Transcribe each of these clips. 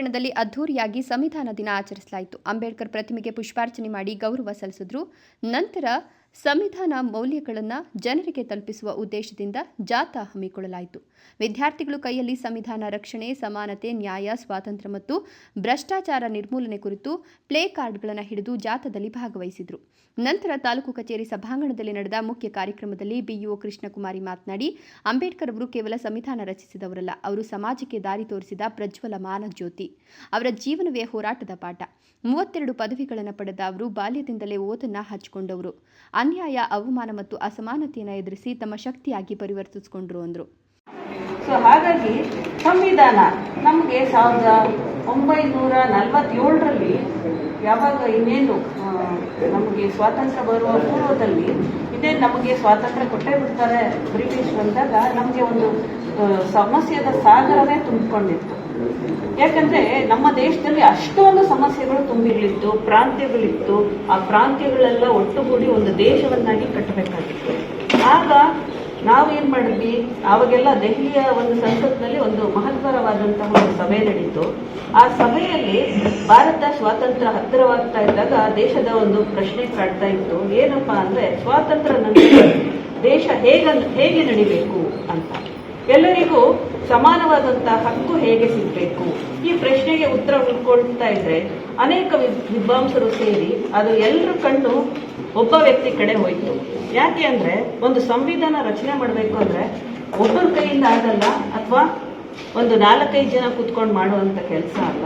ಪಟ್ಟಣದಲ್ಲಿ ಅದ್ಧೂರಿಯಾಗಿ ಸಂವಿಧಾನ ದಿನ ಆಚರಿಸಲಾಯಿತು. ಅಂಬೇಡ್ಕರ್ ಪ್ರತಿಮೆಗೆ ಪುಷ್ಪಾರ್ಚನೆ ಮಾಡಿ ಗೌರವ ಸಲ್ಲಿಸಿದ್ರು. ನಂತರ ಸಂವಿಧಾನ ಮೌಲ್ಯಗಳನ್ನು ಜನರಿಗೆ ತಲುಪಿಸುವ ಉದ್ದೇಶದಿಂದ ಜಾಥಾ ಹಮ್ಮಿಕೊಳ್ಳಲಾಯಿತು. ವಿದ್ಯಾರ್ಥಿಗಳು ಕೈಯಲ್ಲಿ ಸಂವಿಧಾನ ರಕ್ಷಣೆ, ಸಮಾನತೆ, ನ್ಯಾಯ, ಸ್ವಾತಂತ್ರ್ಯ ಮತ್ತು ಭ್ರಷ್ಟಾಚಾರ ನಿರ್ಮೂಲನೆ ಕುರಿತು ಪ್ಲೇ ಕಾರ್ಡ್ಗಳನ್ನು ಹಿಡಿದು ಜಾಥಾದಲ್ಲಿ ಭಾಗವಹಿಸಿದರು. ನಂತರ ತಾಲೂಕು ಕಚೇರಿ ಸಭಾಂಗಣದಲ್ಲಿ ನಡೆದ ಮುಖ್ಯ ಕಾರ್ಯಕ್ರಮದಲ್ಲಿ ಬಿಇಒ ಕೃಷ್ಣಕುಮಾರಿ ಮಾತನಾಡಿ, ಅಂಬೇಡ್ಕರ್ ಅವರು ಕೇವಲ ಸಂವಿಧಾನ ರಚಿಸಿದವರಲ್ಲ, ಅವರು ಸಮಾಜಕ್ಕೆ ದಾರಿ ತೋರಿಸಿದ ಪ್ರಜ್ವಲ ಮಾನಜ್ಯೋತಿ ಅವರ ಜೀವನವೇ ಹೋರಾಟದ ಪಾಠ. ಮೂವತ್ತೆರಡು ಪದವಿಗಳನ್ನು ಪಡೆದ ಅವರು ಬಾಲ್ಯದಿಂದಲೇ ಓದನ್ನ ಹಚ್ಚಿಕೊಂಡವರು. ಅನ್ಯಾಯ, ಅವಮಾನ ಮತ್ತು ಅಸಮಾನತೆಯನ್ನು ಎದುರಿಸಿ ತಮ್ಮ ಶಕ್ತಿಯಾಗಿ ಪರಿವರ್ತಿಸಿಕೊಂಡ್ರು ಅಂದರು. ಸೊ ಹಾಗಾಗಿ ಸಂವಿಧಾನ ನಮಗೆ ಸಾವಿರದ ಒಂಬೈನೂರ ನಲವತ್ತೇಳರಲ್ಲಿ ಯಾವಾಗ ಇನ್ನೇನು ನಮಗೆ ಸ್ವಾತಂತ್ರ್ಯ ಬರುವ ಪೂರ್ವದಲ್ಲಿ ಇದೇ ನಮಗೆ ಸ್ವಾತಂತ್ರ್ಯ ಕೊಟ್ಟೇ ಬಿಡ್ತಾರೆ ಬ್ರಿಟಿಷ್ ಬಂದಾಗ ನಮಗೆ ಒಂದು ಸಮಸ್ಯೆದ ಸಾಗರವೇ ತುಂಬಿಕೊಂಡಿತ್ತು. ಯಾಕಂದ್ರೆ ನಮ್ಮ ದೇಶದಲ್ಲಿ ಅಷ್ಟೊಂದು ಸಮಸ್ಯೆಗಳು ತುಂಬಿರ್ಲಿತ್ತು, ಪ್ರಾಂತ್ಯಗಳಿತ್ತು. ಆ ಪ್ರಾಂತ್ಯಗಳೆಲ್ಲ ಒಟ್ಟುಗೂಡಿ ಒಂದು ದೇಶವನ್ನಾಗಿ ಕಟ್ಟಬೇಕಾಗಿತ್ತು. ಆಗ ನಾವೇನ್ ಮಾಡಿದ್ವಿ? ಅವಾಗೆಲ್ಲ ದೆಹಲಿಯ ಒಂದು ಸಂಸತ್ನಲ್ಲಿ ಒಂದು ಮಹತ್ವರವಾದಂತಹ ಒಂದು ಸಭೆ ನಡೀತು. ಆ ಸಭೆಯಲ್ಲಿ ಭಾರತ ಸ್ವಾತಂತ್ರ್ಯ ಹತ್ತಿರವಾಗ್ತಾ ಇದ್ದಾಗ ದೇಶದ ಒಂದು ಪ್ರಶ್ನೆ ಕಾಡ್ತಾ ಇತ್ತು. ಏನಪ್ಪಾ ಅಂದ್ರೆ ಸ್ವಾತಂತ್ರ್ಯ ನಂತರ ದೇಶ ಹೇಗ ಹೇಗೆ ನಡಿಬೇಕು ಅಂತ. ಎಲ್ಲರಿಗೂ ಸಮಾನವಾದಂತಹ ಹಕ್ಕು ಹೇಗೆ ಸಿಗಬೇಕು? ಈ ಪ್ರಶ್ನೆಗೆ ಉತ್ತರ ಹುಡ್ಕೊಳ್ತಾ ಇದ್ರೆ ಅನೇಕ ವಿದ್- ವಿದ್ವಾಂಸರು ಸೇರಿ ಅದು ಎಲ್ಲರ ಕಣ್ಣು ಒಬ್ಬ ವ್ಯಕ್ತಿ ಕಡೆ ಹೋಯಿತು. ಯಾಕೆ ಅಂದ್ರೆ ಒಂದು ಸಂವಿಧಾನ ರಚನೆ ಮಾಡಬೇಕು ಅಂದ್ರೆ ಒಬ್ಬರ ಕೈಯಿಂದ ಆಗಲ್ಲ ಅಥವಾ ಒಂದು ನಾಲ್ಕೈದು ಜನ ಕೂತ್ಕೊಂಡು ಮಾಡುವಂತ ಕೆಲಸ ಅಲ್ಲ.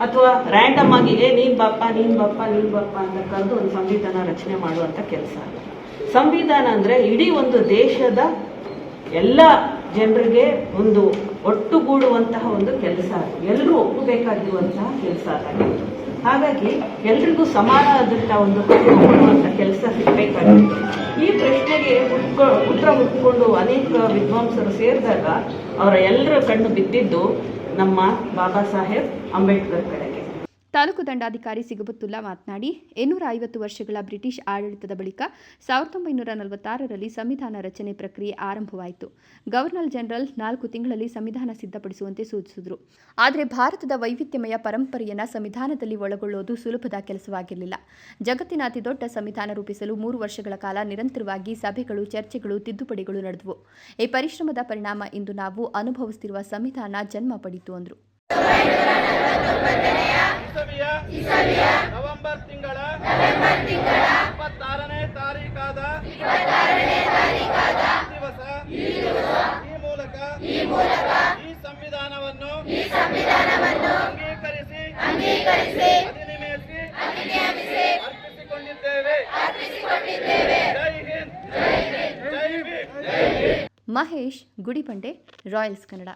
ಅಥವಾ ರ್ಯಾಂಡಮ್ ಆಗಿ, ಏ, ನೀನ್ ಬಾಪ್ಪ ನೀನ್ ಬಾಪ್ಪ ನೀನ್ ಬಾಪ್ಪ ಅಂತ ಕರೆದು ಒಂದು ಸಂವಿಧಾನ ರಚನೆ ಮಾಡುವಂತ ಕೆಲಸ ಅಲ್ಲ. ಸಂವಿಧಾನ ಅಂದ್ರೆ ಇಡೀ ಒಂದು ದೇಶದ ಎಲ್ಲ ಜನರಿಗೆ ಒಂದು ಒಟ್ಟುಗೂಡುವಂತಹ ಒಂದು ಕೆಲಸ. ಅದು ಎಲ್ಲರೂ ಒಪ್ಪಬೇಕಾಗಿರುವಂತಹ ಕೆಲಸ ಅದಾಗಿತ್ತು ಹಾಗಾಗಿ ಎಲ್ರಿಗೂ ಆದಂತಹ ಒಂದು ಹಕ್ಕು ಕೆಲಸ ಸಿಗಬೇಕಾಗಿತ್ತು ಈ ಪ್ರಶ್ನೆಗೆ ಹುಟ್ಕೊ ಉತ್ತರ ಹುಟ್ಟಿಕೊಂಡು ಅನೇಕ ವಿದ್ವಾಂಸರು ಸೇರಿದಾಗ ಅವರ ಎಲ್ಲರ ಕಣ್ಣು ಬಿದ್ದಿದ್ದು ನಮ್ಮ ಬಾಬಾ ಸಾಹೇಬ್ ಅಂಬೇಡ್ಕರ್ ಕಡೆಗೆ. ತಾಲೂಕು ದಂಡಾಧಿಕಾರಿ ಸಿಗಬುತ್ತುಲ್ಲಾ ಮಾತನಾಡಿ, ಇನ್ನೂರ ಐವತ್ತು ವರ್ಷಗಳ ಬ್ರಿಟಿಷ್ ಆಡಳಿತದ ಬಳಿಕ ಸಾವಿರದ ಒಂಬೈನೂರ ನಲವತ್ತಾರರಲ್ಲಿ ಸಂವಿಧಾನ ರಚನೆ ಪ್ರಕ್ರಿಯೆ ಆರಂಭವಾಯಿತು. ಗವರ್ನರ್ ಜನರಲ್ ನಾಲ್ಕು ತಿಂಗಳಲ್ಲಿ ಸಂವಿಧಾನ ಸಿದ್ಧಪಡಿಸುವಂತೆ ಸೂಚಿಸಿದರು. ಆದರೆ ಭಾರತದ ವೈವಿಧ್ಯಮಯ ಪರಂಪರೆಯನ್ನು ಸಂವಿಧಾನದಲ್ಲಿ ಒಳಗೊಳ್ಳುವುದು ಸುಲಭದ ಕೆಲಸವಾಗಿರಲಿಲ್ಲ. ಜಗತ್ತಿನ ಅತಿದೊಡ್ಡ ಸಂವಿಧಾನ ರೂಪಿಸಲು ಮೂರು ವರ್ಷಗಳ ಕಾಲ ನಿರಂತರವಾಗಿ ಸಭೆಗಳು, ಚರ್ಚೆಗಳು, ತಿದ್ದುಪಡಿಗಳು ನಡೆದವು. ಈ ಪರಿಶ್ರಮದ ಪರಿಣಾಮ ಇಂದು ನಾವು ಅನುಭವಿಸುತ್ತಿರುವ ಸಂವಿಧಾನ ಜನ್ಮ ಪಡೆಯಿತು ಅಂದರು. ನವೆಂಬರ್ ತಿಂಗಳ ಇಪ್ಪತ್ತಾರನೇ ತಾರೀಕಾದ ಈ ದಿವಸ ಈ ಮೂಲಕ ಈ ಸಂವಿಧಾನವನ್ನು ಅಂಗೀಕರಿಸಿ ಅಧಿನಿಯಮಿಸಿ ಅರ್ಪಿಸಿಕೊಂಡಿದ್ದೇವೆ. ಜೈ ಹಿಂದ್. ಜೈ ಹಿಂದ್. ಮಹೇಶ್ ಗುಡಿಬಂಡೆ ರಾಯಲ್ಸ್ ಕನ್ನಡ.